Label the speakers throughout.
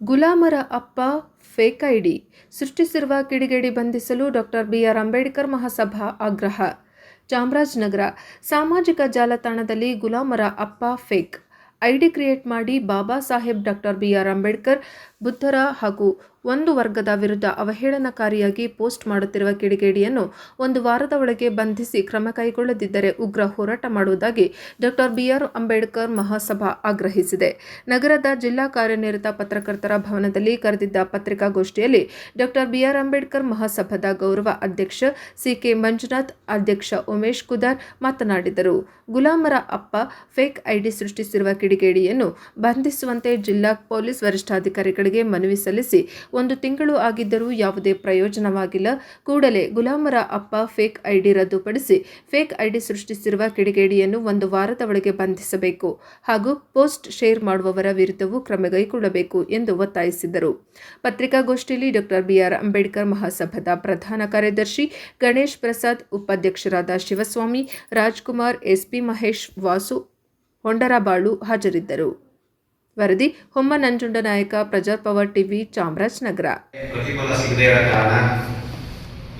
Speaker 1: ಗುಲಾಮರ ಅಪ್ಪ fake ID ಸೃಷ್ಟಿಸಿರುವ ಕಿಡಿಗೇಡಿ ಬಂಧಿಸಲು ಡಾಕ್ಟರ್ ಬಿಆರ್ ಅಂಬೇಡ್ಕರ್ ಮಹಾಸಭಾ ಆಗ್ರಹ. ಚಾಮರಾಜನಗರ ಸಾಮಾಜಿಕ ಜಾಲತಾಣದಲ್ಲಿ ಗುಲಾಮರ ಅಪ್ಪ ಫೇಕ್ ಐಡಿ ಕ್ರಿಯೇಟ್ ಮಾಡಿ Baba Saheb doctor B R Ambedkar, ಬುದ್ಧರ ಹಾಗೂ ಒಂದು ವರ್ಗದ ವಿರುದ್ಧ ಅವಹೇಳನಕಾರಿಯಾಗಿ ಪೋಸ್ಟ್ ಮಾಡುತ್ತಿರುವ ಕಿಡಿಗೇಡಿಯನ್ನು ಒಂದು ವಾರದ ಒಳಗೆ ಬಂಧಿಸಿ ಕ್ರಮ ಕೈಗೊಳ್ಳದಿದ್ದರೆ ಉಗ್ರ ಹೋರಾಟ ಮಾಡುವುದಾಗಿ ಡಾಕ್ಟರ್ ಬಿಆರ್ ಅಂಬೇಡ್ಕರ್ ಮಹಾಸಭಾ ಆಗ್ರಹಿಸಿದೆ. ನಗರದ ಜಿಲ್ಲಾ ಕಾರ್ಯನಿರತ ಪತ್ರಕರ್ತರ ಭವನದಲ್ಲಿ ಕರೆದಿದ್ದ ಪತ್ರಿಕಾಗೋಷ್ಠಿಯಲ್ಲಿ ಡಾಕ್ಟರ್ ಬಿಆರ್ ಅಂಬೇಡ್ಕರ್ ಮಹಾಸಭಾದ ಗೌರವ ಅಧ್ಯಕ್ಷ ಸಿಕೆ ಮಂಜುನಾಥ್, ಅಧ್ಯಕ್ಷ ಉಮೇಶ್ ಕುದಾರ್ ಮಾತನಾಡಿದರು. ಗುಲಾಮರ ಅಪ್ಪ ಫೇಕ್ ಐಡಿ ಸೃಷ್ಟಿಸಿರುವ ಕಿಡಿಗೇಡಿಯನ್ನು ಬಂಧಿಸುವಂತೆ ಜಿಲ್ಲಾ ಪೊಲೀಸ್ ವರಿಷ್ಠಾಧಿಕಾರಿಗಳಿಗೆ ಮನವಿ ಸಲ್ಲಿಸಿ ಒಂದು ತಿಂಗಳು ಆಗಿದ್ದರೂ ಯಾವುದೇ ಪ್ರಯೋಜನವಾಗಿಲ್ಲ. ಕೂಡಲೇ ಗುಲಾಮರ ಅಪ್ಪ ಫೇಕ್ ಐಡಿ ರದ್ದುಪಡಿಸಿ, ಫೇಕ್ ಐಡಿ ಸೃಷ್ಟಿಸಿರುವ ಕಿಡಿಗೇಡಿಯನ್ನು ಒಂದು ವಾರದ ಒಳಗೆ ಬಂಧಿಸಬೇಕು ಹಾಗೂ ಪೋಸ್ಟ್ ಶೇರ್ ಮಾಡುವವರ ವಿರುದ್ಧವೂ ಕ್ರಮ ಕೈಗೊಳ್ಳಬೇಕು ಎಂದು ಒತ್ತಾಯಿಸಿದರು. ಪತ್ರಿಕಾಗೋಷ್ಠಿಯಲ್ಲಿ ಡಾಕ್ಟರ್ ಬಿಆರ್. ಅಂಬೇಡ್ಕರ್ ಮಹಾಸಭಾದ ಪ್ರಧಾನ ಕಾರ್ಯದರ್ಶಿ, ಗಣೇಶ್ ಪ್ರಸಾದ್ ಉಪಾಧ್ಯಕ್ಷರಾದ ಶಿವಸ್ವಾಮಿ, ರಾಜ್ಕುಮಾರ್, ಎಸ್ಪಿ ಮಹೇಶ್ ವಾಸು, ಹೊಂಡರಬಾಳು ಹಾಜರಿದ್ದರು. ವರದಿ ಹೊಮ್ಮ ನಂಜುಂಡ ನಾಯಕ ಪ್ರಜಾಪವರ್ ಟಿವಿ ಚಾಮರಾಜನಗರ
Speaker 2: ಪ್ರತಿಫಲ ಸಿಗದೇ ಇರೋ ಕಾರಣ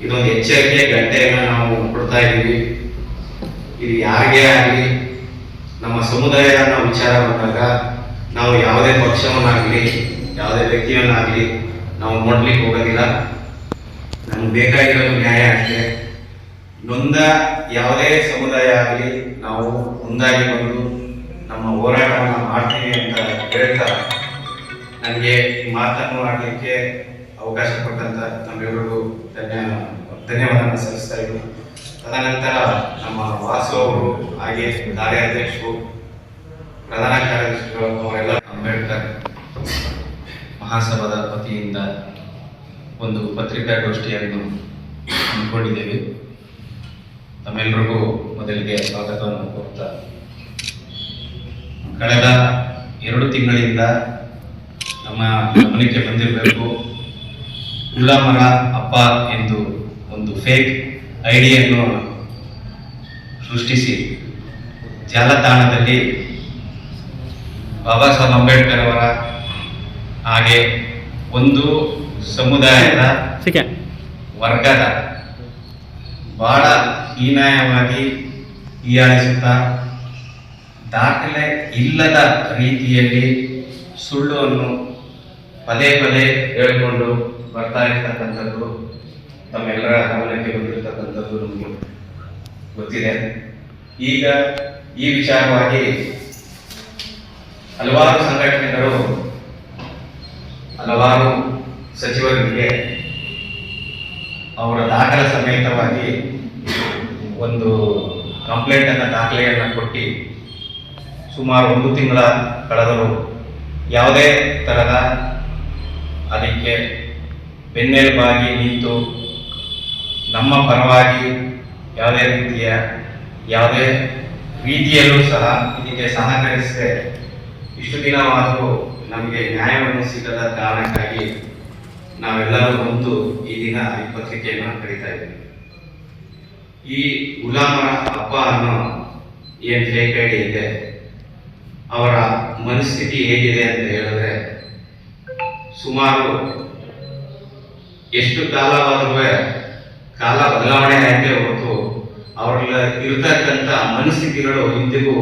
Speaker 2: ಇದೊಂದು ಎಚ್ಚರಿಕೆ, ಗಂಟೆಯನ್ನು ನಾವು ಕೊಡ್ತಾ ಇದ್ದೀವಿ. ಇದು ಯಾರಿಗೇ ಆಗಲಿ, ನಮ್ಮ ಸಮುದಾಯ ವಿಚಾರ ಬಂದಾಗ ನಾವು ಯಾವುದೇ ಪಕ್ಷವನ್ನಾಗಲಿ, ಯಾವುದೇ ವ್ಯಕ್ತಿಯನ್ನಾಗಲಿ ನಾವು ನೋಡ್ಲಿಕ್ಕೆ ಹೋಗೋದಿಲ್ಲ. ನಮ್ಗೆ ಬೇಕಾಗಿರೋ ನ್ಯಾಯ ಅಷ್ಟೇ. ನೊಂದ ಯಾವುದೇ ಸಮುದಾಯ ಆಗಲಿ ನಾವು ಒಂದಾಗಿ ಬಂದು ನಮ್ಮ ಹೋರಾಟವನ್ನು ಮಾಡ್ತೀವಿ ಅಂತ ಹೇಳ್ತಾ ನನಗೆ ಈ ಮಾತನ್ನು ಆಡಲಿಕ್ಕೆ ಅವಕಾಶ ಕೊಟ್ಟಂತ ನಮ್ಮೆಲ್ಲರಿಗೂ ಧನ್ಯ ಧನ್ಯವಾದವನ್ನು ಸಲ್ಲಿಸ್ತಾ ಇದ್ದೀನಿ. ತದನಂತರ ನಮ್ಮ ವಾಸು ಅವರು, ಹಾಗೆ ಕಾರ್ಯಾಧ್ಯಕ್ಷರು, ಪ್ರಧಾನ ಕಾರ್ಯದರ್ಶಿಗಳು, ಅವರೆಲ್ಲ ಅಂಬೇಡ್ಕರ್ ಮಹಾಸಭಾದ ವತಿಯಿಂದ ಒಂದು ಪತ್ರಿಕಾಗೋಷ್ಠಿಯನ್ನು ಹಮ್ಮಿಕೊಂಡಿದ್ದೇವೆ. ತಮ್ಮೆಲ್ಲರಿಗೂ ಮೊದಲಿಗೆ ಸ್ವಾಗತವನ್ನು ಕೋರ್ತಾ ಕಳೆದ ಎರಡು ತಿಂಗಳಿಂದ ನಮ್ಮ ಗಮನಕ್ಕೆ ಬಂದಿರಬೇಕು. ಗುಲಾಮರ ಅಪ್ಪ ಎಂದು ಒಂದು ಫೇಕ್ ಐಡಿಯನ್ನು ಸೃಷ್ಟಿಸಿ ಜಾಲತಾಣದಲ್ಲಿ ಬಾಬಾ ಸಾಹೇಬ್ ಅಂಬೇಡ್ಕರ್ ಅವರ ಹಾಗೆ ಒಂದು ಸಮುದಾಯದ ವರ್ಗದ ಬಹಳ ಹೀನಾಯವಾಗಿ ಹೀಯಾಳಿಸುತ್ತಾ ದಾಖಲೆ ಇಲ್ಲದ ರೀತಿಯಲ್ಲಿ ಸುಳ್ಳುವನ್ನು ಪದೇ ಪದೇ ಹೇಳಿಕೊಂಡು ಬರ್ತಾ ಇರ್ತಕ್ಕಂಥದ್ದು, ತಮ್ಮೆಲ್ಲರ ಗಮನಕ್ಕೆ ಬಂದಿರತಕ್ಕಂಥದ್ದು ನಮಗೆ ಗೊತ್ತಿದೆ. ಈಗ ಈ ವಿಚಾರವಾಗಿ ಹಲವಾರು ಸಂಘಟನೆಗಳು, ಹಲವಾರು ಸಚಿವರಿಗೆ ಅವರ ದಾಖಲೆ ಸಮೇತವಾಗಿ ಒಂದು ಕಂಪ್ಲೇಂಟನ್ನು ದಾಖಲೆಯನ್ನು ಕೊಟ್ಟು ಸುಮಾರು ಒಂದು ತಿಂಗಳ ಕಳೆದರೂ ಯಾವುದೇ ತರಹದ ಅದಕ್ಕೆ ಬೆನ್ನೆಲುಬಾಗಿ ನಿಂತು ನಮ್ಮ ಪರವಾಗಿ ಯಾವುದೇ ರೀತಿಯ ಯಾವುದೇ ರೀತಿಯಲ್ಲೂ ಸಹ ಇದಕ್ಕೆ ಸಹಕರಿಸದೆ ಇಷ್ಟು ದಿನವಾದರೂ ನಮಗೆ ನ್ಯಾಯವನ್ನು ಸಿಗದ ಕಾರಣಕ್ಕಾಗಿ ನಾವೆಲ್ಲರೂ ಬಂದು ಈ ದಿನ ಈ ಪತ್ರಿಕೆಯನ್ನು ಕರೀತಾ ಇದ್ದೀವಿ. ಈ ಗುಲಾಮರ ಹಬ್ಬ ಅನ್ನೋ ಏನು ಹೇಳಿ ಇದೆ ಅವರ ಮನಸ್ಥಿತಿ ಹೇಗಿದೆ ಅಂತ ಹೇಳಿದ್ರೆ, ಸುಮಾರು ಎಷ್ಟು ಕಾಲವಾದರೂ ಕಾಲ ಬದಲಾವಣೆ ಆಯ್ತೇ ಹೊರತು ಅವರಲ್ಲಿ ಇರತಕ್ಕಂಥ ಮನಸ್ಥಿತಿಗಳು ಇಂದಿಗೂ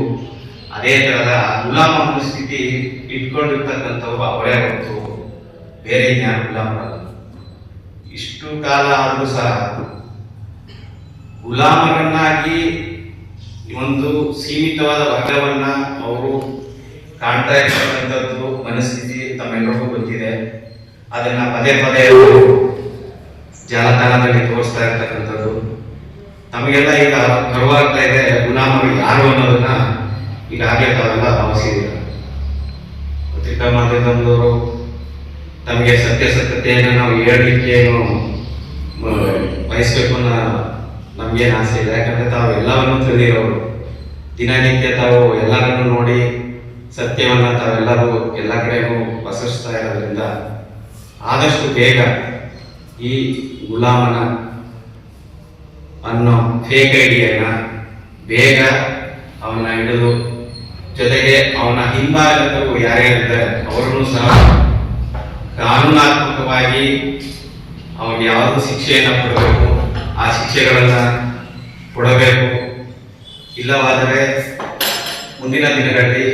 Speaker 2: ಅದೇ ಥರದ ಗುಲಾಮ ಮನಸ್ಥಿತಿ ಇಟ್ಕೊಂಡಿರ್ತಕ್ಕಂಥವ್ರು ಅವರೇ ಹೊರತು ಬೇರೆ ಜ್ಞಾನ ಗುಲಾಮರಲ್ಲ ಇಷ್ಟು ಕಾಲ ಆದರೂ ಸಹ ಗುಲಾಮರನ್ನಾಗಿ ಒಂದು ಸೀಮಿತವಾದ ವರ್ಗವನ್ನ ಅವರು ಕಾಣ್ತಾ ಇರ್ತಕ್ಕಂಥದ್ದು ಮನಸ್ಥಿತಿ ತಮ್ಮೆಲ್ಲರಿಗೂ ಗೊತ್ತಿದೆ. ಅದನ್ನ ಪದೇ ಪದೇ ಅವರು ಜಾಲತಾಣದಲ್ಲಿ ತೋರಿಸ್ತಾ ಇರ್ತಕ್ಕಂಥದ್ದು. ತಮಗೆಲ್ಲ ಈಗ ಗರ್ವಾಗ್ತಾ ಇದೆ ಗುಲಾಮರು ಯಾರು ಅನ್ನೋದನ್ನ ಈಗಾಗಲೇ ತಾವೆಲ್ಲ ಭಾವಿಸಿದ್ದೀರ? ಪತ್ರಿಕಾ ಮಾಧ್ಯಮದವರು ತಮಗೆ ಸತ್ಯಾಸತ್ಯತೆಯನ್ನು ನಾವು ಹೇಳಲಿಕ್ಕೆ ಏನು ಬಯಸ್ಬೇಕು ಅನ್ನೋ ನಮ್ಗೇನು ಆಸೆ ಇದೆ. ಯಾಕಂದ್ರೆ ತಾವು ಎಲ್ಲವನ್ನೂ ತಿಳಿದಿರೋರು ದಿನನಿತ್ಯ ತಾವು ಎಲ್ಲರನ್ನು ನೋಡಿ ಸತ್ಯವನ್ನ ತಾವೆಲ್ಲರೂ ಎಲ್ಲ ಕಡೆಗೂ ಪಸರಿಸ್ತಾ ಇರೋದ್ರಿಂದ ಆದಷ್ಟು ಬೇಗ ಈ ಗುಲಾಮನ ಅನ್ನೋ ಫೇಕ್ ಐಡಿಯನ್ನ ಬೇಗ ಅವನ ಹಿಡಿದು ಜೊತೆಗೆ ಅವನ ಹಿಂಬಾಲಕರು ಯಾರ್ಯಾರಿದ್ದಾರೆ ಅವರನ್ನು ಸಹ ಕಾನೂನಾತ್ಮಕವಾಗಿ ಅವನಿಗೆ ಯಾವುದು ಶಿಕ್ಷೆಯನ್ನು ಕೊಡಬೇಕು ಆ ಶಿಕ್ಷೆಗಳನ್ನು ಕೊಡಬೇಕು. ಇಲ್ಲವಾದರೆ ಮುಂದಿನ ದಿನಗಳಲ್ಲಿ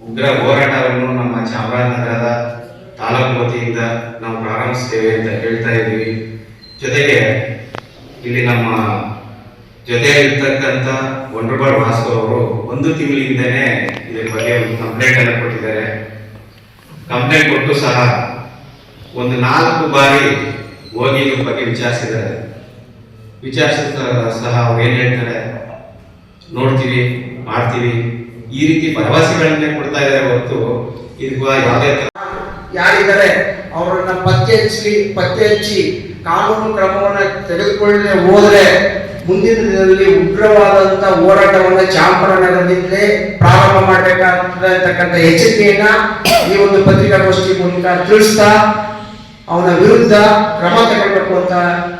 Speaker 2: ಉಗ್ರ ಹೋರಾಟವನ್ನು ನಮ್ಮ ಚಾಮರಾಜನಗರದ ತಾಲೂಕು ವತಿಯಿಂದ ನಾವು ಪ್ರಾರಂಭಿಸ್ತೇವೆ ಅಂತ ಹೇಳ್ತಾ ಇದ್ದೀವಿ. ಜೊತೆಗೆ ಇಲ್ಲಿ ನಮ್ಮ ಜೊತೆಯಲ್ಲಿರ್ತಕ್ಕಂಥ ಒಂಡ್ರಬಾಳ್ ವಾಸು ಅವರು ಒಂದು ತಿಂಗಳಿಂದನೇ ಇದ್ರ ಬಗ್ಗೆ ಒಂದು ಕಂಪ್ಲೇಂಟ್ ಅನ್ನು ಕೊಟ್ಟಿದ್ದಾರೆ. ಕಂಪ್ಲೇಂಟ್ ಕೊಟ್ಟು ಸಹ ಒಂದು ನಾಲ್ಕು ಬಾರಿ ಹೋಗಿ ಬಗ್ಗೆ ವಿಚಾರಿಸಿದ್ದಾರೆ. ವಿಚಾರಿಸಿದ ಸಹ ಅವ್ರು ಏನು ಹೇಳ್ತಾರೆ? ನೋಡ್ತೀವಿ, ಮಾಡ್ತೀವಿ. ಈ ರೀತಿ ಭರವಸೆಗಳನ್ನೇ ಕೊಡ್ತಾ ಇದ್ದಾರೆ ಹೊರತು ಇದು ಯಾವುದೇ
Speaker 3: ಯಾರಿದ್ದಾರೆ? ಅವರನ್ನ ಪತ್ತೆ ಹಚ್ಚಿ ಪತ್ತೆ ಹಚ್ಚಿ ಕಾನೂನು ಕ್ರಮವನ್ನು ತೆಗೆದುಕೊಳ್ಳದೆ ಹೋದರೆ ಮುಂದಿನ ದಿನದಲ್ಲಿ ಉಗ್ರವಾದಂತ ಹೋರಾಟವನ್ನು ಚಾಮರಾಜನಗರದಿಂದಲೇ ಪ್ರಾರಂಭ ಮಾಡಬೇಕಾಗ್ತದೆ ಅಂತಕ್ಕಂಥ ಎಚ್ಚರಿಕೆಯನ್ನ ಈ ಒಂದು ಪತ್ರಿಕಾಗೋಷ್ಠಿ ಮೂಲಕ ತಿಳಿಸ್ತಾ ಅವನ ವಿರುದ್ಧ ಕ್ರಮ ತಗೊಳ್ಬೇಕು ಅಂತ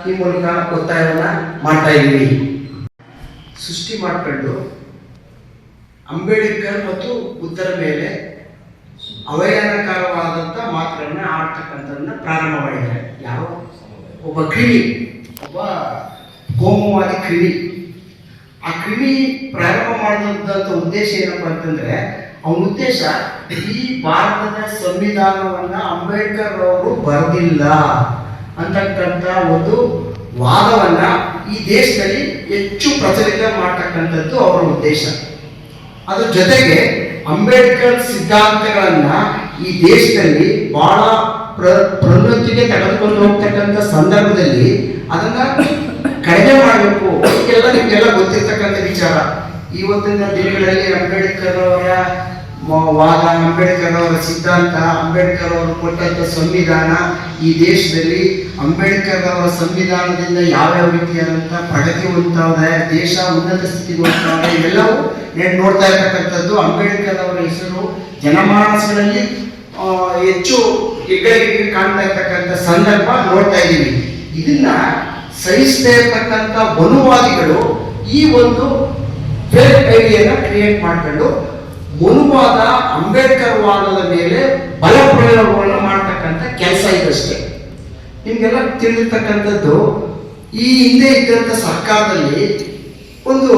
Speaker 3: ಈ ಮೂಲಕ ಒತ್ತಾಯವನ್ನ ಮಾಡ್ತಾ ಇದ್ದೀವಿ. ಸೃಷ್ಟಿ ಮಾಡ್ಕೊಂಡು ಅಂಬೇಡ್ಕರ್ ಮತ್ತು ಬುದ್ಧರ ಮೇಲೆ ಅವಹೇಳನಕಾರವಾದಂಥ ಮಾತುಗಳನ್ನ ಆಡ್ತಕ್ಕಂಥದನ್ನ ಪ್ರಾರಂಭ ಮಾಡಿದ್ದಾರೆ. ಯಾವ? ಒಬ್ಬ ಕ್ರಿಮಿ, ಒಬ್ಬ ಕೋಮುವಾದಿ ಕ್ರಿಮಿ. ಆ ಕ್ರಿಮಿ ಪ್ರಾರಂಭ ಮಾಡಿದಂಥ ಉದ್ದೇಶ ಏನಪ್ಪಾ ಅಂತಂದ್ರೆ ಅವನ ಉದ್ದೇಶ, ಈ ಭಾರತದ ಸಂವಿಧಾನವನ್ನ ಅಂಬೇಡ್ಕರ್ ಅವರು ಬರೆದಿಲ್ಲ ಅಂತಕ್ಕಂಥ ಒಂದು ವಾದವನ್ನ ಈ ದೇಶದಲ್ಲಿ ಹೆಚ್ಚು ಪ್ರಚಲಿತ ಮಾಡ್ತಕ್ಕಂಥದ್ದು ಅವರ ಉದ್ದೇಶ. ಅದ್ರ ಜೊತೆಗೆ ಅಂಬೇಡ್ಕರ್ ಸಿದ್ಧಾಂತಗಳನ್ನ ಈ ದೇಶದಲ್ಲಿ ಬಹಳ ಪ್ರ ಪ್ರವೃತ್ತಿಗೆ ತೆಗೆದುಕೊಂಡು ಹೋಗ್ತಕ್ಕಂಥ ಸಂದರ್ಭದಲ್ಲಿ ಅದನ್ನ ಕಡಿಮೆ ಮಾಡಬೇಕು. ಎಲ್ಲ ನಿಮ್ಗೆಲ್ಲ ಗೊತ್ತಿರ್ತಕ್ಕಂಥ ವಿಚಾರ. ಇವತ್ತಿನ ದಿನಗಳಲ್ಲಿ ಅಂಬೇಡ್ಕರ್ ಅವರ ವಾದ, ಅಂಬೇಡ್ಕರ್ ಅವರ ಸಿದ್ಧಾಂತ, ಅಂಬೇಡ್ಕರ್ ಅವರು ಕೊಟ್ಟಂತ ಸಂವಿಧಾನ ಈ ದೇಶದಲ್ಲಿ ಅಂಬೇಡ್ಕರ್ ಅವರ ಸಂವಿಧಾನದಿಂದ ಯಾವ್ಯಾವ ರೀತಿಯಾದಂಥ ಪ್ರಗತಿ ಹೊಂದ್ತಾವೆ ದೇಶ ಉನ್ನತ ಸ್ಥಿತಿಗೆ ಇವೆಲ್ಲವೂ నేను ನೋಡ್ತಾ ಇರ್ತಕ್ಕಂಥದ್ದು. ಅಂಬೇಡ್ಕರ್ ಅವರ ಹೆಸರು ಜನಮಾನಸಗಳಲ್ಲಿ ಹೆಚ್ಚು ಹೆಗ್ಗಳಿಕೆ ಕಾಣ್ತಾ ಇರ್ತಕ್ಕಂಥ ಸಂದರ್ಭ ನೋಡ್ತಾ ಇದ್ದೀವಿ ಇದನ್ನ ಸಹಿಸ್ತಾ ಇರ್ತಕ್ಕಂಥ ಬನುವಾದಿಗಳು ಈ ಒಂದು ಫೇಕ್ ಐಡಿಯನ್ನ ಕ್ರಿಯೇಟ್ ಮಾಡ್ಕೊಂಡು ಮುಲುವಾದ ಅಂಬೇಡ್ಕರ್ ವಾದದ ಮೇಲೆ ಬಲ ಪ್ರಯೋಗವನ್ನು ಮಾಡ್ತಕ್ಕಂಥ ಕೆಲಸ ಇದಷ್ಟೇ ನಿಮ್ಗೆಲ್ಲ ತಿಳಿದಿರ್ತಕ್ಕಂಥದ್ದು ಈ ಹಿಂದೆ ಇದ್ದಂಥ ಸರ್ಕಾರದಲ್ಲಿ ಒಂದು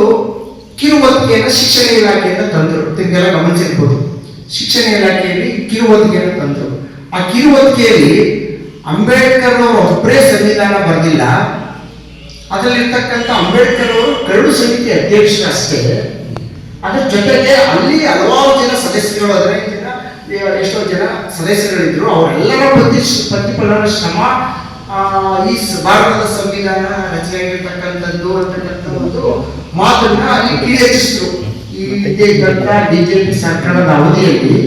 Speaker 3: ಕಿರುವತ್ತಿಗೆಯನ್ನು ಶಿಕ್ಷಣ ಇಲಾಖೆಯಿಂದ ತಂದರು. ನಿಮ್ಗೆಲ್ಲ ಗಮನಿಸಿರ್ಬೋದು. ಶಿಕ್ಷಣ ಇಲಾಖೆಯಲ್ಲಿ ಕಿರುವತ್ತಿಗೆಯನ್ನು ತಂದರು. ಆ ಕಿರುವತ್ತಿಗೆಯಲ್ಲಿ ಅಂಬೇಡ್ಕರ್ ಅವರು ಒಬ್ಬರೇ ಸಂವಿಧಾನ ಬರೆದಿಲ್ಲ. ಅದರಲ್ಲಿರ್ತಕ್ಕಂಥ ಅಂಬೇಡ್ಕರ್ ಅವರು ಕರಡು ಸಮಿತಿ ಅಧ್ಯಕ್ಷ ಅಷ್ಟೇ. ಅದ್ರ ಜೊತೆಗೆ ಅಲ್ಲಿ ಹಲವಾರು ಜನ ಸದಸ್ಯರು ಏ- ಎಷ್ಟೋ ಜನ ಸದಸ್ಯರುಗಳಿದ್ರು. ಅವರೆಲ್ಲರ ಪ್ರತಿ ಪ್ರತಿಫಲನ ಶ್ರಮ ಈ ಭಾರತದ ಸಂವಿಧಾನ ರಚನೆ ಆಗಿರ್ತಕ್ಕಂಥದ್ದು ಅಂತಕ್ಕಂಥ ಒಂದು ಮಾತನ್ನ ಅಲ್ಲಿ ಈಡೇರಿಸಿದ್ರು ಈ ಬಿಜೆಪಿ ಸರ್ಕಾರದ ಅವಧಿಯಲ್ಲಿ